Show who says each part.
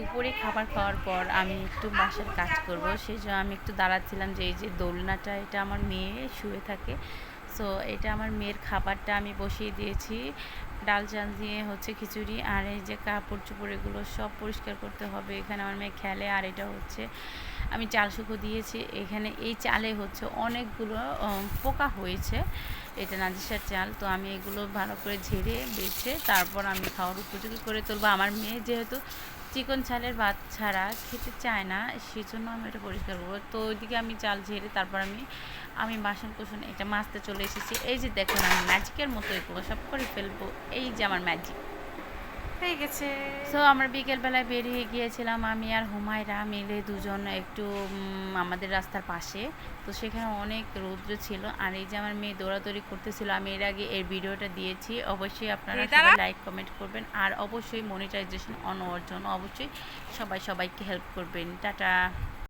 Speaker 1: দুপুরে খাবার খাওয়ার পর আমি একটু বাসার কাজ করব সেই জন্য আমি একটু দাঁড়াচ্ছিলাম যে এই যে দোলনাটা, এটা আমার মেয়ে শুয়ে থাকে। সো এটা আমার মেয়ের খাবারটা আমি বসিয়ে দিয়েছি। ডাল চাল দিয়ে হচ্ছে খিচুড়ি, আর এই যে কাপড় চোপড় এগুলো সব পরিষ্কার করতে হবে। এখানে আমার মেয়ে খেলে, আর এটা হচ্ছে আমি চাল শুকো দিয়েছি। এখানে এই চালে হচ্ছে অনেকগুলো পোকা হয়েছে। এটা নাজিসার চাল। তো আমি এগুলো ভালো করে ঝেড়ে বেছে তারপর আমি খাওয়ার উপযোগী করে তুলবো। আমার মেয়ে যেহেতু চিকন চালের ভাত ছাড়া খেতে চায় না, সেজন্য আমি এটা পরিষ্কার করব। তো ওইদিকে আমি চাল ঝেড়ে তারপর আমি আমি বাসন কুসন এটা মাছতে চলে এসেছি। এই যে দেখুন, আমি ম্যাজিকের মতো এগুলো সব করে ফেলব। এই যে আমার ম্যাজিক
Speaker 2: হয়ে গেছে।
Speaker 1: সো আমরা বিকেলবেলায় বেরিয়ে গিয়েছিলাম আমি আর হুমায়রা মিলে দুজন একটু আমাদের রাস্তার পাশে। তো সেখানে অনেক রৌদ্র ছিল। আর এই যে আমার মেয়ে দৌড়াদৌড়ি করতেছিল আমি এর আগে এর ভিডিওটা দিয়েছি। অবশ্যই আপনারা সবাই লাইক কমেন্ট করবেন। আর অবশ্যই মনিটাইজেশন অন হওয়ার জন্য অবশ্যই সবাই সবাইকে হেল্প করবেন। টাটা।